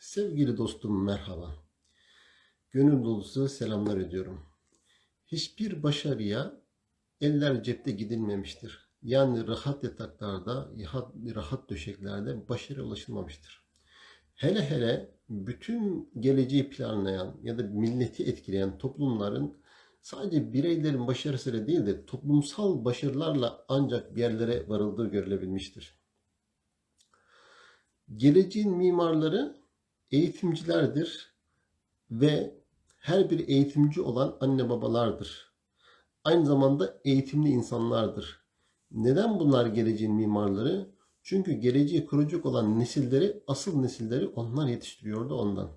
Sevgili dostum merhaba. Gönül dolusu selamlar ediyorum. Hiçbir başarıya eller cepte gidilmemiştir. Yani rahat yataklarda, rahat, döşeklerde başarıya ulaşılmamıştır. Hele hele bütün geleceği planlayan ya da milleti etkileyen toplumların sadece bireylerin başarısıyla değil de toplumsal başarılarla ancak bir yerlere varıldığı görülebilmiştir. Geleceğin mimarları eğitimcilerdir ve her bir eğitimci olan anne babalardır. Aynı zamanda eğitimli insanlardır. Neden bunlar geleceğin mimarları? Çünkü geleceği kuracak olan nesilleri, asıl nesilleri onlar yetiştiriyordu ondan.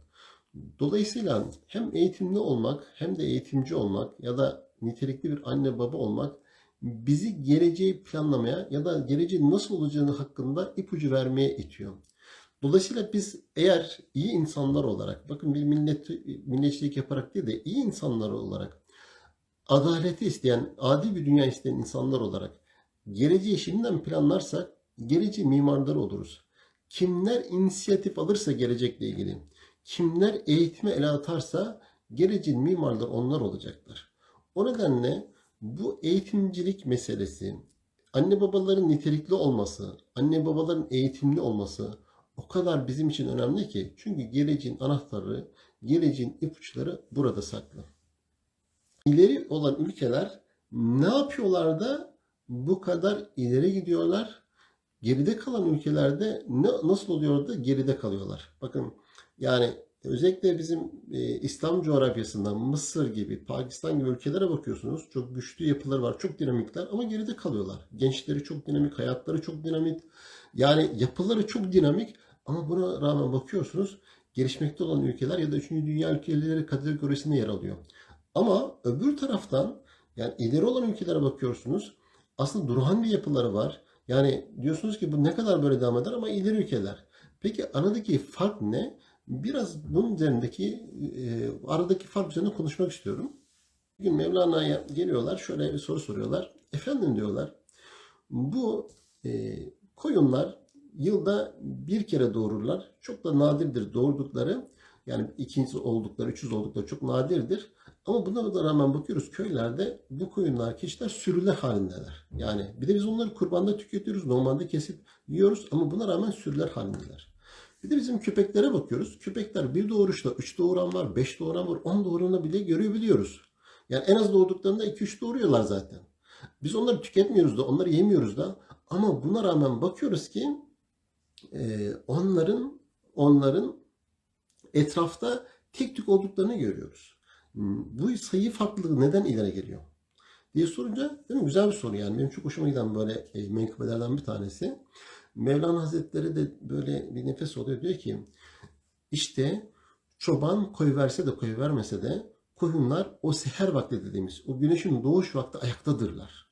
Dolayısıyla hem eğitimli olmak hem de eğitimci olmak ya da nitelikli bir anne baba olmak bizi geleceği planlamaya ya da geleceğin nasıl olacağını hakkında ipucu vermeye itiyor. Dolayısıyla biz eğer iyi insanlar olarak, bakın bir millet, milliyetçilik yaparak değil de iyi insanlar olarak, adaleti isteyen, adil bir dünya isteyen insanlar olarak geleceği şimdiden planlarsak, geleceği mimarları oluruz. Kimler inisiyatif alırsa gelecekle ilgili, kimler eğitime ele atarsa geleceğin mimarları onlar olacaklar. O nedenle bu eğitimcilik meselesi, anne babaların nitelikli olması, anne babaların eğitimli olması, o kadar bizim için önemli ki. Çünkü geleceğin anahtarı, geleceğin ipuçları burada saklı. İleri olan ülkeler ne yapıyorlar da bu kadar ileri gidiyorlar? Geride kalan ülkelerde ne, nasıl oluyor da geride kalıyorlar? Bakın yani özellikle bizim e, İslam coğrafyasında Mısır gibi, Pakistan gibi ülkelere bakıyorsunuz. Çok güçlü yapıları var, çok dinamikler ama geride kalıyorlar. Gençleri çok dinamik, hayatları çok dinamik. Yani yapıları çok dinamik ama buna rağmen bakıyorsunuz gelişmekte olan ülkeler ya da 3. dünya ülkeleri kategorisinde yer alıyor. Ama öbür taraftan yani ileri olan ülkelere bakıyorsunuz. Aslında durağan bir yapıları var. Yani diyorsunuz ki bu ne kadar böyle devam eder ama ileri ülkeler. Peki aradaki fark ne? Biraz bunun üzerindeki e, aradaki fark üzerine konuşmak istiyorum. Bir gün Mevlana'ya geliyorlar şöyle bir soru soruyorlar. Efendim diyorlar bu e, koyunlar yılda bir kere doğururlar. Çok da nadirdir doğurdukları. Yani ikincisi oldukları, üçüz oldukları çok nadirdir. Ama buna da rağmen bakıyoruz köylerde bu koyunlar, keçiler sürüler halindeler. Yani bir de biz onları kurbanda tüketiyoruz. Normalde kesip yiyoruz ama buna rağmen sürüler halindeler. Bir de bizim köpeklere bakıyoruz. Köpekler bir doğuruşta 3 doğuran var, 5 doğuran var, 10 doğuranı bile görebiliyoruz. Yani en az doğduklarında 2-3 doğuruyorlar zaten. Biz onları tüketmiyoruz da, onları yemiyoruz da. Ama buna rağmen bakıyoruz ki e, onların onların etrafta tek tük olduklarını görüyoruz. Bu sayı farklılığı neden ileri geliyor? diye sorunca değil mi? Güzel bir soru yani. Benim çok hoşuma giden böyle e, menkıbelerden bir tanesi. Mevlana Hazretleri de böyle bir nefes oluyor. Diyor ki işte çoban koyu verse de koyu vermese de koyunlar o seher vakti dediğimiz o güneşin doğuş vakti ayaktadırlar.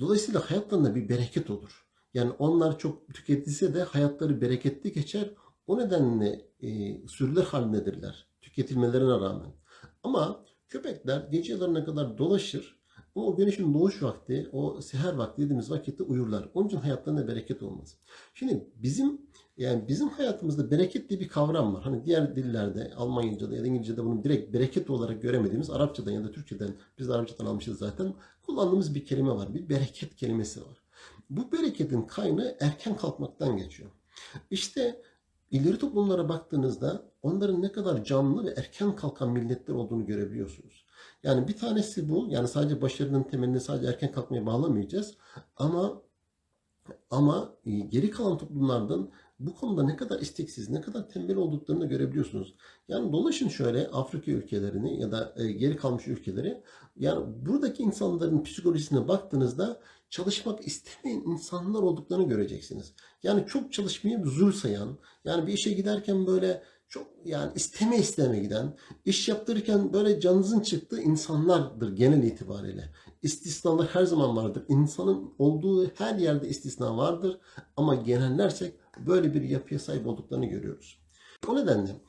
Dolayısıyla hayatlarında bir bereket olur. Yani onlar çok tüketilse de hayatları bereketli geçer. O nedenle e, sürüler halindedirler tüketilmelerine rağmen. Ama köpekler gece yarılarına kadar dolaşır ama o güneşin doğuş vakti, o seher vakti dediğimiz vakitte uyurlar. Onun için hayatlarında bereket olmaz. Şimdi bizim yani bizim hayatımızda bereket diye bir kavram var. Hani diğer dillerde, Almanca'da ya da İngilizce'de bunu direkt bereket olarak göremediğimiz Arapçadan ya da Türkçeden, biz de Arapçadan almışız zaten. Kullandığımız bir kelime var. Bir bereket kelimesi var. Bu bereketin kaynağı erken kalkmaktan geçiyor. İşte ileri toplumlara baktığınızda onların ne kadar canlı ve erken kalkan milletler olduğunu görebiliyorsunuz. Yani bir tanesi bu. Yani sadece başarının temelini sadece erken kalkmaya bağlamayacağız. Ama ama e, geri kalan toplumlardan bu konuda ne kadar isteksiz, ne kadar tembel olduklarını görebiliyorsunuz. Yani dolaşın şöyle Afrika ülkelerini ya da e, geri kalmış ülkeleri. Yani buradaki insanların psikolojisine baktığınızda çalışmak istemeyen insanlar olduklarını göreceksiniz. Yani çok çalışmayı zul sayan, yani bir işe giderken böyle çok yani isteme isteme giden, iş yaptırırken böyle canınızın çıktığı insanlardır genel itibariyle. İstisnalar her zaman vardır. İnsanın olduğu her yerde istisna vardır ama genellersek böyle bir yapıya sahip olduklarını görüyoruz. O nedenle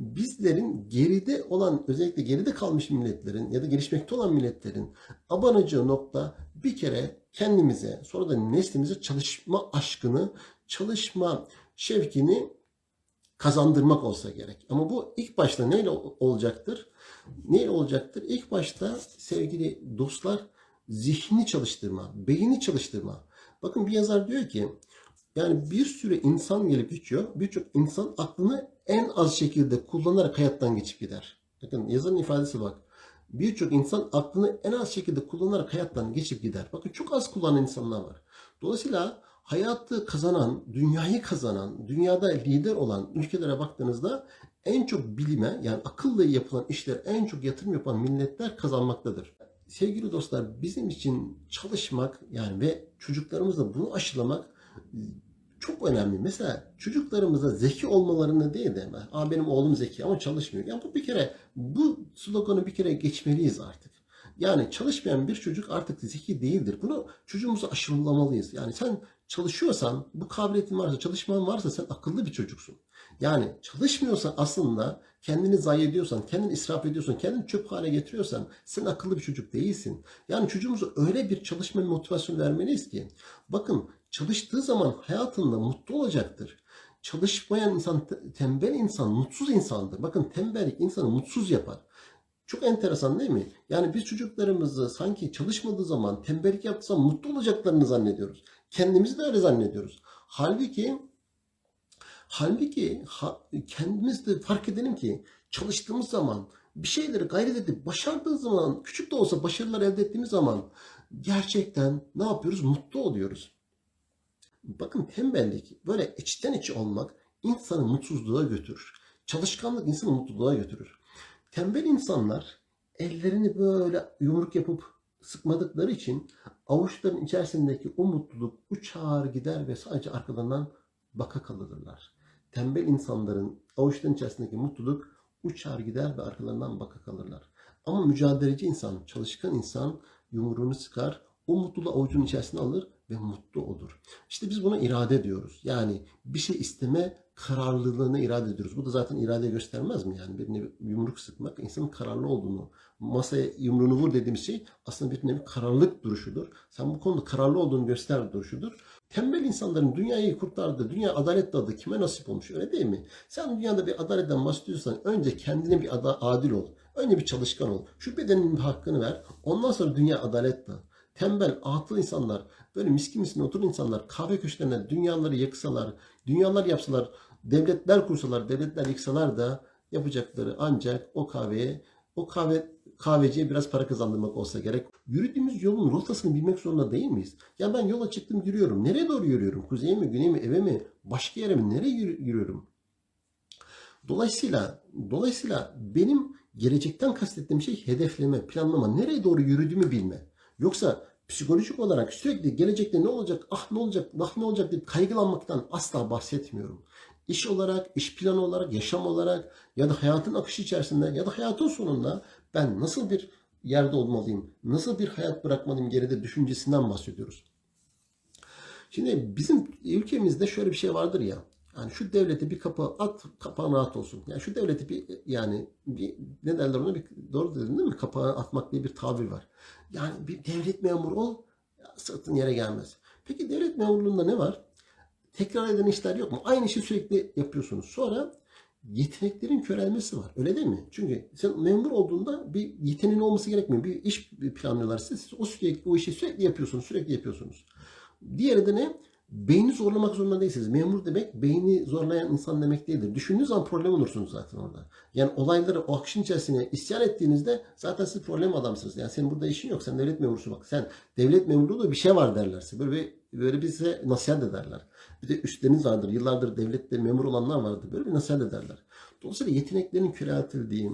bizlerin geride olan özellikle geride kalmış milletlerin ya da gelişmekte olan milletlerin abanacağı nokta bir kere kendimize sonra da neslimize çalışma aşkını, çalışma şevkini kazandırmak olsa gerek. Ama bu ilk başta neyle ol- olacaktır? Neyle olacaktır? İlk başta sevgili dostlar zihni çalıştırma, beyni çalıştırma. Bakın bir yazar diyor ki yani bir sürü insan gelip geçiyor. Birçok insan aklını en az şekilde kullanarak hayattan geçip gider. Bakın yazarın ifadesi bak. Birçok insan aklını en az şekilde kullanarak hayattan geçip gider. Bakın çok az kullanan insanlar var. Dolayısıyla hayatı kazanan, dünyayı kazanan, dünyada lider olan ülkelere baktığınızda en çok bilime yani akılla yapılan işler en çok yatırım yapan milletler kazanmaktadır. Sevgili dostlar bizim için çalışmak yani ve çocuklarımızla bunu aşılamak çok önemli. Mesela çocuklarımıza zeki olmalarını değil de Aa, benim oğlum zeki ama çalışmıyor. Ya bu bir kere bu sloganı bir kere geçmeliyiz artık. Yani çalışmayan bir çocuk artık zeki değildir. Bunu çocuğumuza aşılamalıyız. Yani sen çalışıyorsan, bu kabiliyetin varsa, çalışman varsa sen akıllı bir çocuksun. Yani çalışmıyorsan aslında kendini zayi ediyorsan, kendini israf ediyorsan, kendini çöp hale getiriyorsan sen akıllı bir çocuk değilsin. Yani çocuğumuza öyle bir çalışma motivasyonu vermeliyiz ki bakın çalıştığı zaman hayatında mutlu olacaktır. Çalışmayan insan, te- tembel insan, mutsuz insandır. Bakın tembellik insanı mutsuz yapar. Çok enteresan değil mi? Yani biz çocuklarımızı sanki çalışmadığı zaman, tembellik yaptığı zaman mutlu olacaklarını zannediyoruz. Kendimizi de öyle zannediyoruz. Halbuki halbuki ha, kendimiz de fark edelim ki çalıştığımız zaman bir şeyleri gayret edip başardığı zaman küçük de olsa başarılar elde ettiğimiz zaman gerçekten ne yapıyoruz? Mutlu oluyoruz. Bakın tembellik böyle içten içe olmak insanı mutsuzluğa götürür. Çalışkanlık insanı mutluluğa götürür. Tembel insanlar ellerini böyle yumruk yapıp sıkmadıkları için avuçların içerisindeki o mutluluk uçar gider ve sadece arkalarından baka kalırlar. Tembel insanların avuçların içerisindeki mutluluk uçar gider ve arkalarından baka kalırlar. Ama mücadeleci insan, çalışkan insan yumruğunu sıkar, o mutluluğu avucunun içerisine alır ve mutlu olur. İşte biz buna irade diyoruz. Yani bir şey isteme kararlılığını irade ediyoruz. Bu da zaten irade göstermez mi? Yani bir nevi yumruk sıkmak insanın kararlı olduğunu, masaya yumruğunu vur dediğimiz şey aslında bir nevi kararlılık duruşudur. Sen bu konuda kararlı olduğunu göster duruşudur. Tembel insanların dünyayı kurtardığı, dünya adalet dadı kime nasip olmuş öyle değil mi? Sen dünyada bir adaletten bahsediyorsan önce kendine bir adil ol. Önce bir çalışkan ol. Şu bedenin hakkını ver. Ondan sonra dünya adalet dağıt. Tembel, atıl insanlar, böyle miskin miskin oturan insanlar kahve köşelerine dünyaları yaksalar, dünyalar yapsalar, devletler kursalar, devletler yıksalar da yapacakları ancak o kahveye, o kahve kahveciye biraz para kazandırmak olsa gerek. Yürüdüğümüz yolun rotasını bilmek zorunda değil miyiz? Ya ben yola çıktım yürüyorum. Nereye doğru yürüyorum? Kuzeye mi, güneye mi, eve mi, başka yere mi? Nereye yürü- yürüyorum? Dolayısıyla dolayısıyla benim gelecekten kastettiğim şey hedefleme, planlama, nereye doğru yürüdüğümü bilme. Yoksa psikolojik olarak sürekli gelecekte ne olacak, ah ne olacak, ah ne olacak deyip kaygılanmaktan asla bahsetmiyorum. İş olarak, iş planı olarak, yaşam olarak ya da hayatın akışı içerisinde ya da hayatın sonunda ben nasıl bir yerde olmalıyım, nasıl bir hayat bırakmalıyım geride düşüncesinden bahsediyoruz. Şimdi bizim ülkemizde şöyle bir şey vardır ya. Yani şu devlete bir kapı at, kapağın rahat olsun. Yani şu devleti bir yani bir ne derler ona bir doğru dedin değil mi? Kapağı atmak diye bir tabir var. Yani bir devlet memuru ol, sırtın yere gelmez. Peki devlet memurluğunda ne var? Tekrar eden işler yok mu? Aynı işi sürekli yapıyorsunuz. Sonra yeteneklerin körelmesi var. Öyle değil mi? Çünkü sen memur olduğunda bir yeteneğin olması gerekmiyor. Bir iş planlıyorlar size. Siz o sürekli o işi sürekli yapıyorsunuz. Sürekli yapıyorsunuz. Diğeri de ne? Beyni zorlamak zorunda değilsiniz. Memur demek beyni zorlayan insan demek değildir. Düşündüğünüz zaman problem olursunuz zaten orada. Yani olayları o akışın içerisine isyan ettiğinizde zaten siz problem adamsınız. Yani senin burada işin yok. Sen devlet memurusun bak. Sen devlet memurluğu da bir şey var derler. Böyle bir, böyle bir size nasihat ederler. Bir de üstleriniz vardır. Yıllardır devlette memur olanlar vardır. Böyle bir nasihat ederler. Dolayısıyla yeteneklerin köreltildiği,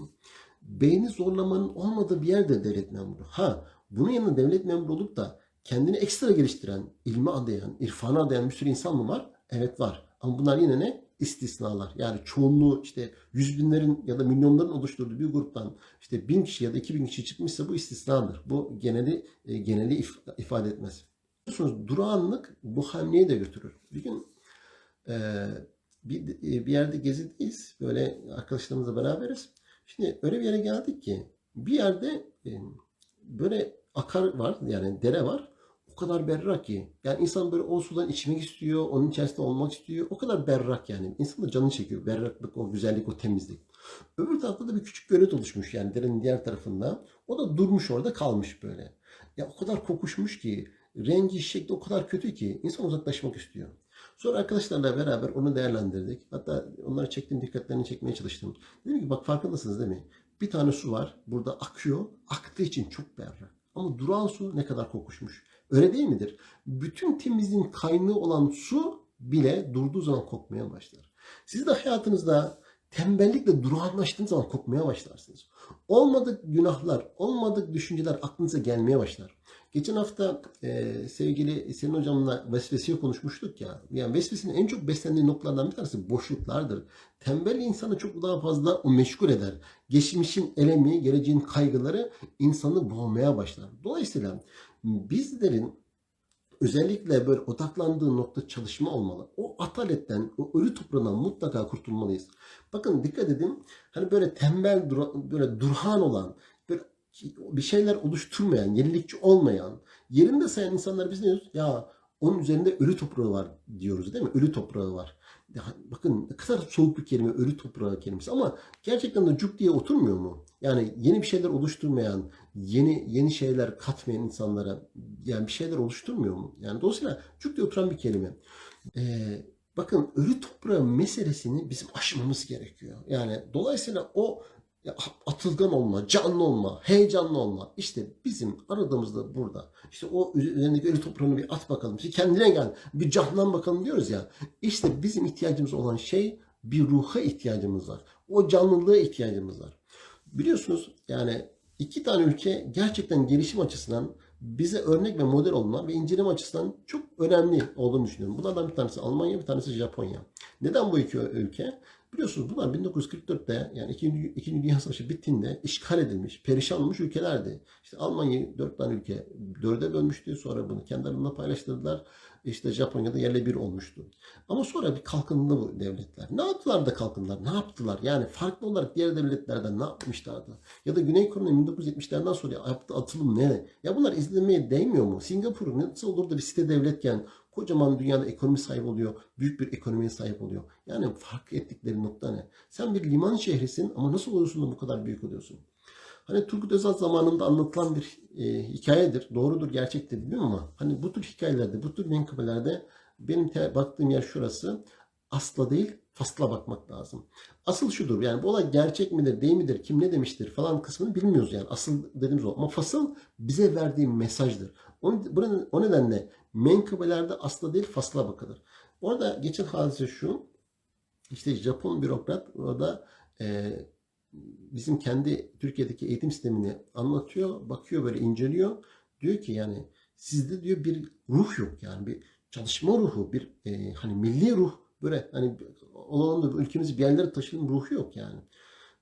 beyni zorlamanın olmadığı bir yerde devlet memuru. Ha bunun yanında devlet memuru olup da kendini ekstra geliştiren, ilme adayan, irfana adayan bir sürü insan mı var? Evet var. Ama bunlar yine ne? İstisnalar. Yani çoğunluğu işte yüz binlerin ya da milyonların oluşturduğu bir gruptan işte bin kişi ya da iki bin kişi çıkmışsa bu istisnadır. Bu geneli e, geneli if- ifade etmez. Biliyorsunuz durağanlık bu hamleyi de götürür. Bir gün e, bir, bir yerde gezideyiz. Böyle arkadaşlarımızla beraberiz. Şimdi öyle bir yere geldik ki bir yerde e, böyle akar var yani dere var. O kadar berrak ki. Yani insan böyle o sudan içmek istiyor, onun içerisinde olmak istiyor. O kadar berrak yani. İnsan da canı çekiyor. Berraklık, o güzellik, o temizlik. Öbür tarafta da bir küçük gölet oluşmuş yani derenin diğer tarafında. O da durmuş orada kalmış böyle. Ya o kadar kokuşmuş ki, rengi şekli o kadar kötü ki insan uzaklaşmak istiyor. Sonra arkadaşlarla beraber onu değerlendirdik. Hatta onları çektim, dikkatlerini çekmeye çalıştım. Dedim ki bak farkındasınız değil mi? Bir tane su var, burada akıyor. Aktığı için çok berrak. Ama duran su ne kadar kokuşmuş. Öyle değil midir? Bütün temizliğin kaynağı olan su bile durduğu zaman kokmaya başlar. Siz de hayatınızda tembellikle durağanlaştığınız zaman kokmaya başlarsınız. Olmadık günahlar, olmadık düşünceler aklınıza gelmeye başlar. Geçen hafta e, sevgili Selin hocamla vesveseyi konuşmuştuk ya. Yani vesvesenin en çok beslendiği noktalardan bir tanesi boşluklardır. Tembel insanı çok daha fazla o meşgul eder. Geçmişin elemi, geleceğin kaygıları insanı boğmaya başlar. Dolayısıyla bizlerin özellikle böyle odaklandığı nokta çalışma olmalı. O ataletten, o ölü toprağından mutlaka kurtulmalıyız. Bakın dikkat edin. Hani böyle tembel, böyle durhan olan, böyle bir şeyler oluşturmayan, yenilikçi olmayan, yerinde sayan insanlar biz ne diyoruz? Ya onun üzerinde ölü toprağı var diyoruz değil mi? Ölü toprağı var. Bakın ne kadar soğuk bir kelime ölü toprağı kelimesi ama gerçekten de cuk diye oturmuyor mu? Yani yeni bir şeyler oluşturmayan, yeni yeni şeyler katmayan insanlara yani bir şeyler oluşturmuyor mu? Yani dolayısıyla cuk diye oturan bir kelime. Ee, bakın ölü toprağı meselesini bizim aşmamız gerekiyor. Yani dolayısıyla o atılgan olma, canlı olma, heyecanlı olma. İşte bizim aradığımız da burada. İşte o üzerindeki ölü toprağını bir at bakalım. İşte kendine gel. Bir canlan bakalım diyoruz ya. İşte bizim ihtiyacımız olan şey bir ruha ihtiyacımız var. O canlılığa ihtiyacımız var. Biliyorsunuz yani iki tane ülke gerçekten gelişim açısından bize örnek ve model olma ve inceleme açısından çok önemli olduğunu düşünüyorum. Bunlardan bir tanesi Almanya, bir tanesi Japonya. Neden bu iki ülke? Biliyorsunuz bunlar 1944'te yani 2. İkinci Dünya Savaşı bittiğinde işgal edilmiş, perişan olmuş ülkelerdi. İşte Almanya'yı dört tane ülke dörde bölmüştü. Sonra bunu kendi aralarında paylaştırdılar. İşte Japonya'da yerle bir olmuştu. Ama sonra bir kalkındı bu devletler. Ne yaptılar da kalkındılar? Ne yaptılar? Yani farklı olarak diğer devletlerden ne yapmışlardı? Ya da Güney Kore'nin 1970'lerden sonra yaptığı atılım ne? Ya bunlar izlemeye değmiyor mu? Singapur nasıl olur da bir site devletken kocaman dünyada ekonomi sahibi oluyor. Büyük bir ekonomiye sahip oluyor. Yani fark ettikleri nokta ne? Sen bir liman şehrisin ama nasıl oluyorsun da bu kadar büyük oluyorsun? Hani Turgut Özal zamanında anlatılan bir e, hikayedir. Doğrudur, gerçektir bilmiyorum ama hani bu tür hikayelerde, bu tür menkıbelerde benim baktığım yer şurası. Asla değil, fasla bakmak lazım. Asıl şudur yani bu olay gerçek midir, değil midir, kim ne demiştir falan kısmını bilmiyoruz yani. Asıl dediğimiz o. Ama fasıl bize verdiği mesajdır. O, nedenle menkıbelerde asla değil fasla bakılır. Orada geçen hadise şu. İşte Japon bürokrat orada e, bizim kendi Türkiye'deki eğitim sistemini anlatıyor, bakıyor böyle inceliyor. Diyor ki yani sizde diyor bir ruh yok yani bir çalışma ruhu, bir e, hani milli ruh böyle hani olalım da ülkemizi bir yerlere taşıyalım ruhu yok yani.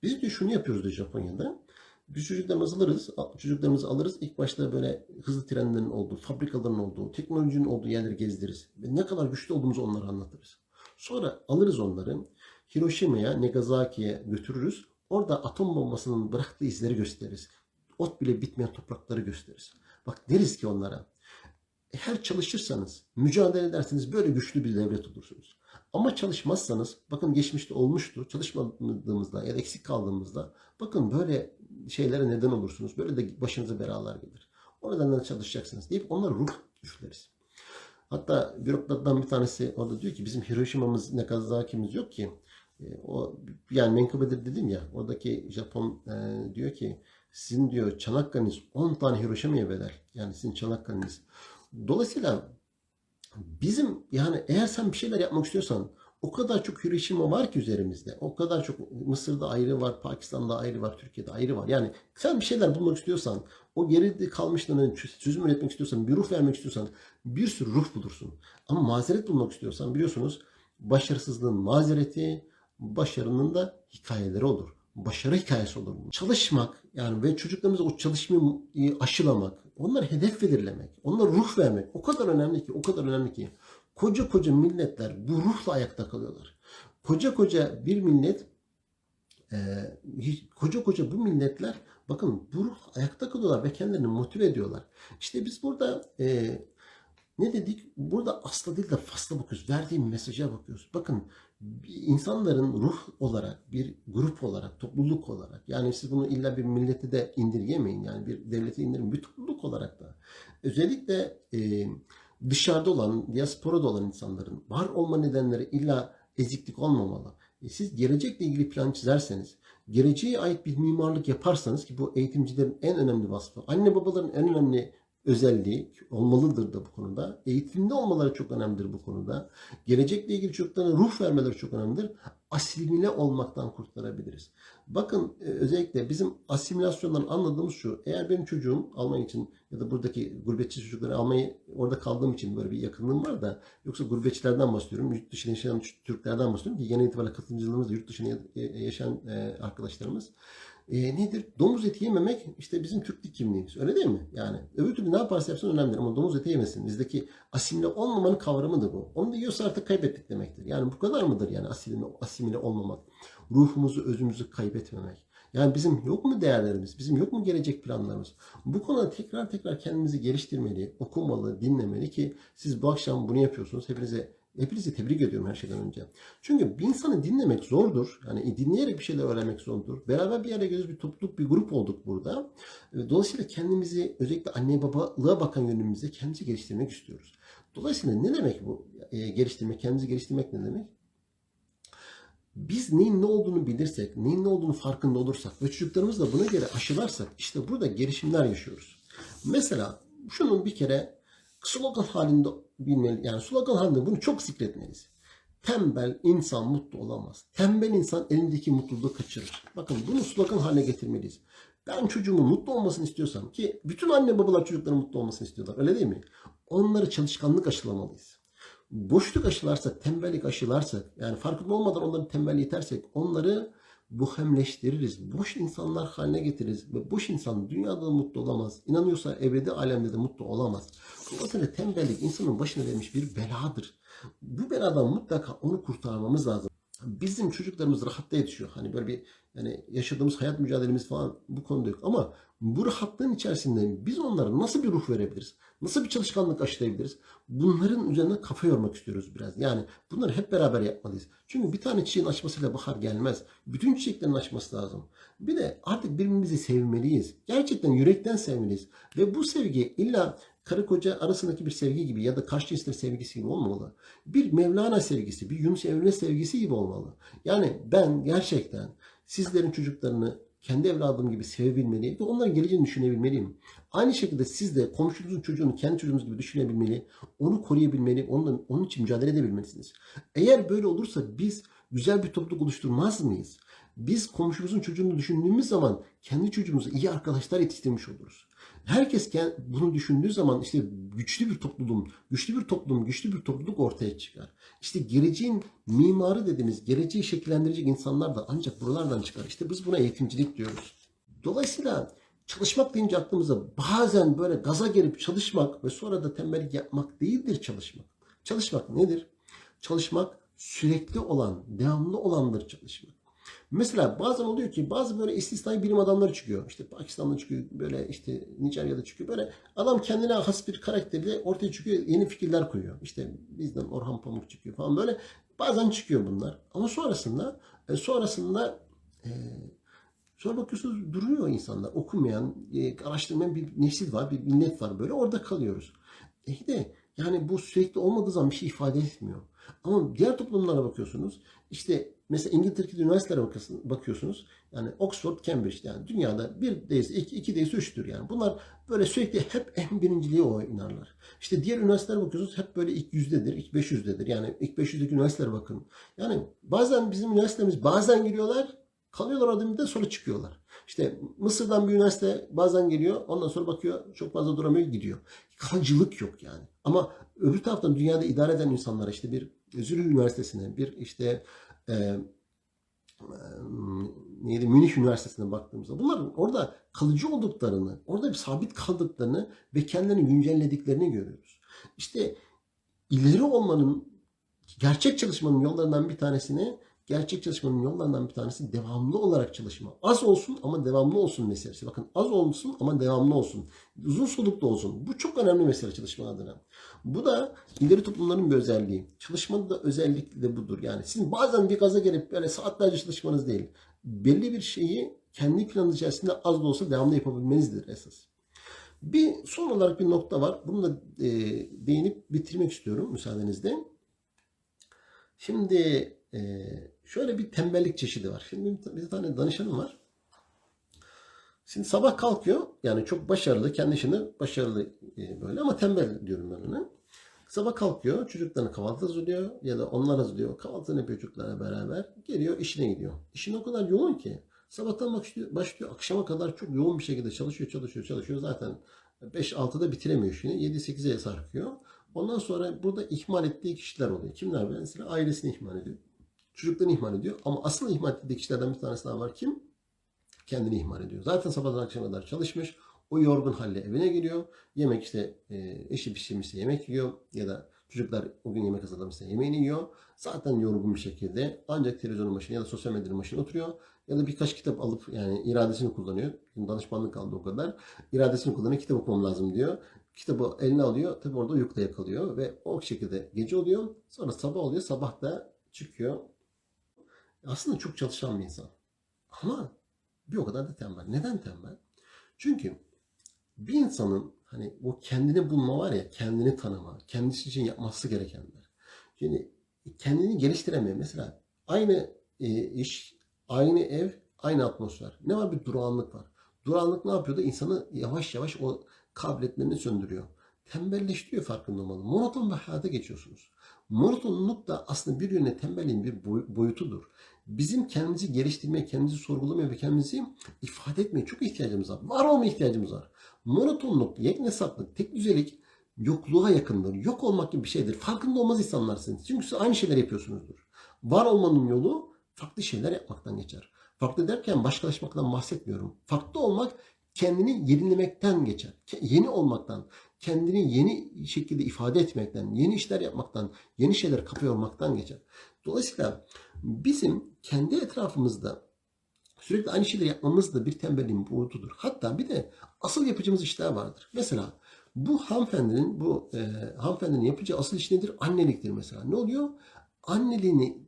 Biz diyor şunu yapıyoruz diyor Japonya'da. Biz çocuklarımızı alırız, çocuklarımızı alırız. İlk başta böyle hızlı trenlerin olduğu, fabrikaların olduğu, teknolojinin olduğu yerleri gezdiririz. Ve ne kadar güçlü olduğumuzu onlara anlatırız. Sonra alırız onları Hiroşima'ya, Nagasaki'ye götürürüz. Orada atom bombasının bıraktığı izleri gösteririz. Ot bile bitmeyen toprakları gösteririz. Bak deriz ki onlara. Eğer çalışırsanız, mücadele ederseniz böyle güçlü bir devlet olursunuz. Ama çalışmazsanız, bakın geçmişte olmuştu, çalışmadığımızda ya da eksik kaldığımızda, bakın böyle şeylere neden olursunuz. Böyle de başınıza belalar gelir. O nedenle çalışacaksınız deyip onlara ruh üfleriz. Hatta bürokratlardan bir tanesi orada diyor ki bizim Hiroşima'mız, Nagasaki'miz yok ki. E, o yani menkıbedir dedim ya. Oradaki Japon e, diyor ki sizin diyor Çanakkale'niz 10 tane Hiroşima'ya bedel. Yani sizin Çanakkale'niz. Dolayısıyla bizim yani eğer sen bir şeyler yapmak istiyorsan o kadar çok Hiroşima var ki üzerimizde. O kadar çok Mısır'da ayrı var, Pakistan'da ayrı var, Türkiye'de ayrı var. Yani sen bir şeyler bulmak istiyorsan, o geride kalmışlığını çözüm üretmek istiyorsan, bir ruh vermek istiyorsan bir sürü ruh bulursun. Ama mazeret bulmak istiyorsan biliyorsunuz başarısızlığın mazereti, başarının da hikayeleri olur. Başarı hikayesi olur. Çalışmak yani ve çocuklarımıza o çalışmayı aşılamak, onlara hedef belirlemek, onlara ruh vermek o kadar önemli ki, o kadar önemli ki. Koca koca milletler bu ruhla ayakta kalıyorlar. Koca koca bir millet e, koca koca bu milletler bakın bu ruhla ayakta kalıyorlar ve kendilerini motive ediyorlar. İşte biz burada e, Ne dedik? Burada asla değil de fasla bakıyoruz. Verdiğim mesaja bakıyoruz. Bakın insanların ruh olarak, bir grup olarak, topluluk olarak yani siz bunu illa bir millete de indirgemeyin. Yani bir devlete indirmeyin. Bir topluluk olarak da. Özellikle e, dışarıda olan, diasporada olan insanların var olma nedenleri illa eziklik olmamalı. E, siz gelecekle ilgili plan çizerseniz, geleceğe ait bir mimarlık yaparsanız ki bu eğitimcilerin en önemli vasfı, anne babaların en önemli özelliği olmalıdır da bu konuda. Eğitimde olmaları çok önemlidir bu konuda. Gelecekle ilgili çocuklara ruh vermeleri çok önemlidir. Asimile olmaktan kurtarabiliriz. Bakın e, özellikle bizim asimilasyondan anladığımız şu. Eğer benim çocuğum Almanya için ya da buradaki gurbetçi çocukları almayı orada kaldığım için böyle bir yakınlığım var da yoksa gurbetçilerden bahsediyorum. Yurt dışında yaşayan Türklerden bahsediyorum ki genel itibariyle katılımcılarımız da yurt dışında yaşayan e, arkadaşlarımız. E, nedir? Domuz eti yememek işte bizim Türklük kimliğimiz. Öyle değil mi? Yani öbür türlü ne yaparsa yapsın önemli ama domuz eti yemesin. Bizdeki asimile olmamanın kavramıdır bu. Onu da yiyorsa artık kaybettik demektir. Yani bu kadar mıdır yani asimile, asimile olmamak? Ruhumuzu, özümüzü kaybetmemek. Yani bizim yok mu değerlerimiz? Bizim yok mu gelecek planlarımız? Bu konuda tekrar tekrar kendimizi geliştirmeli, okumalı, dinlemeli ki siz bu akşam bunu yapıyorsunuz. Hepinize Hepinizi tebrik ediyorum her şeyden önce. Çünkü bir insanı dinlemek zordur. Yani dinleyerek bir şeyler öğrenmek zordur. Beraber bir yere geliyoruz, bir topluluk, bir grup olduk burada. Dolayısıyla kendimizi özellikle anne babalığa bakan yönümüzde kendimizi geliştirmek istiyoruz. Dolayısıyla ne demek bu e, geliştirmek, kendimizi geliştirmek ne demek? Biz neyin ne olduğunu bilirsek, neyin ne olduğunu farkında olursak ve çocuklarımızı da buna göre aşılarsak işte burada gelişimler yaşıyoruz. Mesela şunun bir kere slogan halinde bilmeli. Yani slogan halinde bunu çok zikretmeliyiz. Tembel insan mutlu olamaz. Tembel insan elindeki mutluluğu kaçırır. Bakın bunu slogan haline getirmeliyiz. Ben çocuğumun mutlu olmasını istiyorsam ki bütün anne babalar çocukların mutlu olmasını istiyorlar. Öyle değil mi? Onları çalışkanlık aşılamalıyız. Boşluk aşılarsak, tembellik aşılarsak, yani farkında olmadan onları tembel itersek onları buhemleştiririz. Boş insanlar haline getiririz. Ve boş insan dünyada da mutlu olamaz. İnanıyorsa evrede alemde de mutlu olamaz. Dolayısıyla tembellik insanın başına vermiş bir beladır. Bu beladan mutlaka onu kurtarmamız lazım. Bizim çocuklarımız rahatta yetişiyor. Hani böyle bir yani yaşadığımız hayat mücadelemiz falan bu konuda yok. Ama bu rahatlığın içerisinde biz onlara nasıl bir ruh verebiliriz? Nasıl bir çalışkanlık aşılayabiliriz? Bunların üzerine kafa yormak istiyoruz biraz. Yani bunları hep beraber yapmalıyız. Çünkü bir tane çiçeğin açmasıyla bahar gelmez. Bütün çiçeklerin açması lazım. Bir de artık birbirimizi sevmeliyiz. Gerçekten yürekten sevmeliyiz. Ve bu sevgi illa karı koca arasındaki bir sevgi gibi ya da karşı cinsler sevgisi gibi olmamalı. Bir Mevlana sevgisi, bir Yunus Emre sevgisi gibi olmalı. Yani ben gerçekten sizlerin çocuklarını kendi evladım gibi sevebilmeli ve onların geleceğini düşünebilmeliyim. Aynı şekilde siz de komşunuzun çocuğunu kendi çocuğunuz gibi düşünebilmeli, onu koruyabilmeli, onun, onun için mücadele edebilmelisiniz. Eğer böyle olursa biz güzel bir topluluk oluşturmaz mıyız? Biz komşumuzun çocuğunu düşündüğümüz zaman kendi çocuğumuza iyi arkadaşlar yetiştirmiş oluruz. Herkes bunu düşündüğü zaman işte güçlü bir topluluğum, güçlü bir toplum, güçlü bir topluluk ortaya çıkar. İşte geleceğin mimarı dediğimiz, geleceği şekillendirecek insanlar da ancak buralardan çıkar. İşte biz buna eğitimcilik diyoruz. Dolayısıyla çalışmak deyince aklımıza bazen böyle gaza gelip çalışmak ve sonra da tembellik yapmak değildir çalışmak. Çalışmak nedir? Çalışmak sürekli olan, devamlı olandır çalışmak. Mesela bazen oluyor ki bazı böyle istisnai bilim adamları çıkıyor. İşte Pakistan'da çıkıyor, böyle işte Nijerya'da çıkıyor. Böyle adam kendine has bir karakterle ortaya çıkıyor, yeni fikirler koyuyor. İşte bizden Orhan Pamuk çıkıyor falan böyle. Bazen çıkıyor bunlar. Ama sonrasında e, sonrasında e, sonra bakıyorsunuz duruyor insanlar. Okumayan, e, araştırmayan bir nesil var, bir millet var böyle. Orada kalıyoruz. E de yani bu sürekli olmadığı zaman bir şey ifade etmiyor. Ama diğer toplumlara bakıyorsunuz. İşte mesela İngiltere'deki üniversitelere bakıyorsunuz. Yani Oxford, Cambridge yani dünyada bir değilse iki, iki değilse üçtür yani. Bunlar böyle sürekli hep en birinciliği oynarlar. İşte diğer üniversitelere bakıyorsunuz hep böyle ilk yüzdedir, ilk 500'dedir. Yani ilk 500'deki üniversitelere bakın. Yani bazen bizim üniversitemiz bazen giriyorlar, kalıyorlar orada de sonra çıkıyorlar. İşte Mısır'dan bir üniversite bazen geliyor, ondan sonra bakıyor çok fazla duramıyor gidiyor. Kalıcılık yok yani. Ama öbür taraftan dünyada idare eden insanlar işte bir Zürih Üniversitesi'ne, bir işte e, e, neydi Münih Üniversitesi'ne baktığımızda bunlar orada kalıcı olduklarını, orada bir sabit kaldıklarını ve kendilerini güncellediklerini görüyoruz. İşte ileri olmanın, gerçek çalışmanın yollarından bir tanesini Gerçek çalışmanın yollarından bir tanesi devamlı olarak çalışma. Az olsun ama devamlı olsun meselesi. Bakın az olsun ama devamlı olsun. Uzun soluklu olsun. Bu çok önemli mesele çalışma adına. Bu da ileri toplumların bir özelliği. Çalışmada da özellikle de budur. Yani sizin bazen bir gaza gelip böyle saatlerce çalışmanız değil. Belli bir şeyi kendi planınız içerisinde az da olsa devamlı yapabilmenizdir esas. Bir son olarak bir nokta var. Bunu da e, değinip bitirmek istiyorum müsaadenizle. Şimdi e, şöyle bir tembellik çeşidi var. Şimdi bir, tane danışanım var. Şimdi sabah kalkıyor. Yani çok başarılı. Kendi işinde başarılı e, böyle ama tembel diyorum ben ona. Sabah kalkıyor. Çocuklarına kahvaltı hazırlıyor. Ya da onlar hazırlıyor. Kahvaltını yapıyor çocuklarla beraber. Geliyor işine gidiyor. İşin o kadar yoğun ki. Sabahtan başlıyor, başlıyor. Akşama kadar çok yoğun bir şekilde çalışıyor, çalışıyor, çalışıyor. Zaten 5-6'da bitiremiyor işini. 7-8'e sarkıyor. Ondan sonra burada ihmal ettiği kişiler oluyor. Kimler? Mesela ailesini ihmal ediyor. Çocuklarını ihmal ediyor. Ama asıl ihmal ettiği kişilerden bir tanesi daha var. Kim? Kendini ihmal ediyor. Zaten sabahtan akşama kadar çalışmış. O yorgun halle evine geliyor. Yemek işte e, eşi pişirmişse yemek yiyor. Ya da çocuklar o gün yemek hazırlamışsa yemeğini yiyor. Zaten yorgun bir şekilde ancak televizyonun başına ya da sosyal medyanın başına oturuyor. Ya da birkaç kitap alıp yani iradesini kullanıyor. Şimdi danışmanlık kaldı o kadar. İradesini kullanıyor. Kitap okumam lazım diyor. Kitabı eline alıyor. Tabi orada uyukla yakalıyor. Ve o şekilde gece oluyor. Sonra sabah oluyor. Sabah da çıkıyor. Aslında çok çalışan bir insan. Ama bir o kadar da tembel. Neden tembel? Çünkü bir insanın hani o kendini bulma var ya, kendini tanıma, kendisi için yapması gerekenler. Şimdi kendini geliştiremiyor. Mesela aynı e, iş, aynı ev, aynı atmosfer. Ne var? Bir durağanlık var. Durağanlık ne yapıyor da insanı yavaş yavaş o kabiliyetlerini söndürüyor. Tembelleştiriyor farkında olmalı. Monoton bir hayata geçiyorsunuz. Monotonluk da aslında bir yöne tembelliğin bir boy- boyutudur. Bizim kendimizi geliştirmeye, kendimizi sorgulamaya ve kendimizi ifade etmeye çok ihtiyacımız var. Var olma ihtiyacımız var. Monotonluk, yeknesaklık, tek düzelik yokluğa yakındır. Yok olmak gibi bir şeydir. Farkında olmaz insanlarsınız. Çünkü siz aynı şeyler yapıyorsunuzdur. Var olmanın yolu farklı şeyler yapmaktan geçer. Farklı derken başkalaşmaktan bahsetmiyorum. Farklı olmak kendini yenilemekten geçer. Yeni olmaktan, kendini yeni şekilde ifade etmekten, yeni işler yapmaktan, yeni şeyler kapıyormaktan geçer. Dolayısıyla bizim kendi etrafımızda sürekli aynı şeyleri yapmamız da bir tembelliğin boyutudur. Hatta bir de asıl yapacağımız işler vardır. Mesela bu hanımefendinin bu e, hanımefendinin yapacağı asıl iş nedir? Anneliktir mesela. Ne oluyor? Anneliğini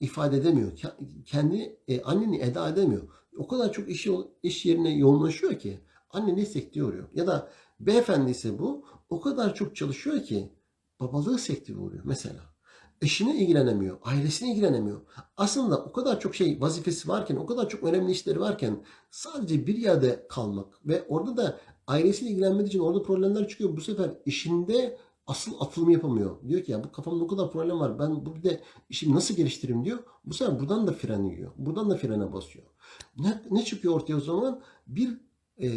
ifade edemiyor. Ke- Kendi e, anneni eda edemiyor. O kadar çok iş, iş yerine yoğunlaşıyor ki anneliği sekteye uğruyor. Ya da beyefendi ise bu o kadar çok çalışıyor ki babalığı sekteye uğruyor mesela. Eşine ilgilenemiyor, ailesine ilgilenemiyor. Aslında o kadar çok şey vazifesi varken, o kadar çok önemli işleri varken sadece bir yerde kalmak ve orada da ailesiyle ilgilenmediği için orada problemler çıkıyor. Bu sefer işinde asıl atılımı yapamıyor. Diyor ki ya bu kafamda o kadar problem var. Ben bu bir de işimi nasıl geliştireyim diyor. Bu sefer buradan da fren yiyor. Buradan da frene basıyor. Ne, ne çıkıyor ortaya o zaman? Bir e,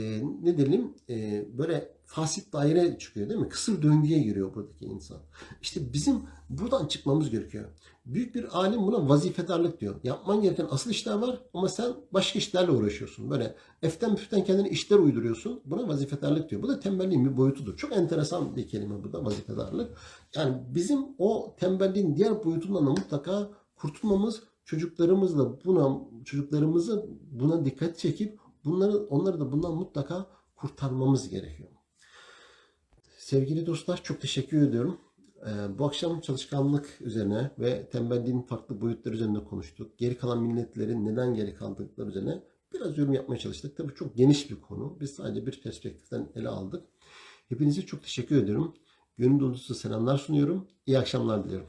ne diyelim e, böyle fasit daire çıkıyor değil mi? Kısır döngüye giriyor buradaki insan. İşte bizim buradan çıkmamız gerekiyor. Büyük bir alim buna vazifedarlık diyor. Yapman gereken asıl işler var ama sen başka işlerle uğraşıyorsun. Böyle eften püften kendine işler uyduruyorsun. Buna vazifedarlık diyor. Bu da tembelliğin bir boyutudur. Çok enteresan bir kelime bu da vazifedarlık. Yani bizim o tembelliğin diğer boyutundan da mutlaka kurtulmamız, çocuklarımızla buna çocuklarımızı buna dikkat çekip bunları onları da bundan mutlaka kurtarmamız gerekiyor. Sevgili dostlar çok teşekkür ediyorum. Ee, bu akşam çalışkanlık üzerine ve tembelliğin farklı boyutları üzerinde konuştuk. Geri kalan milletlerin neden geri kaldıkları üzerine biraz yorum yapmaya çalıştık. Tabii çok geniş bir konu. Biz sadece bir perspektiften ele aldık. Hepinize çok teşekkür ediyorum. Gönül dolusu selamlar sunuyorum. İyi akşamlar diliyorum.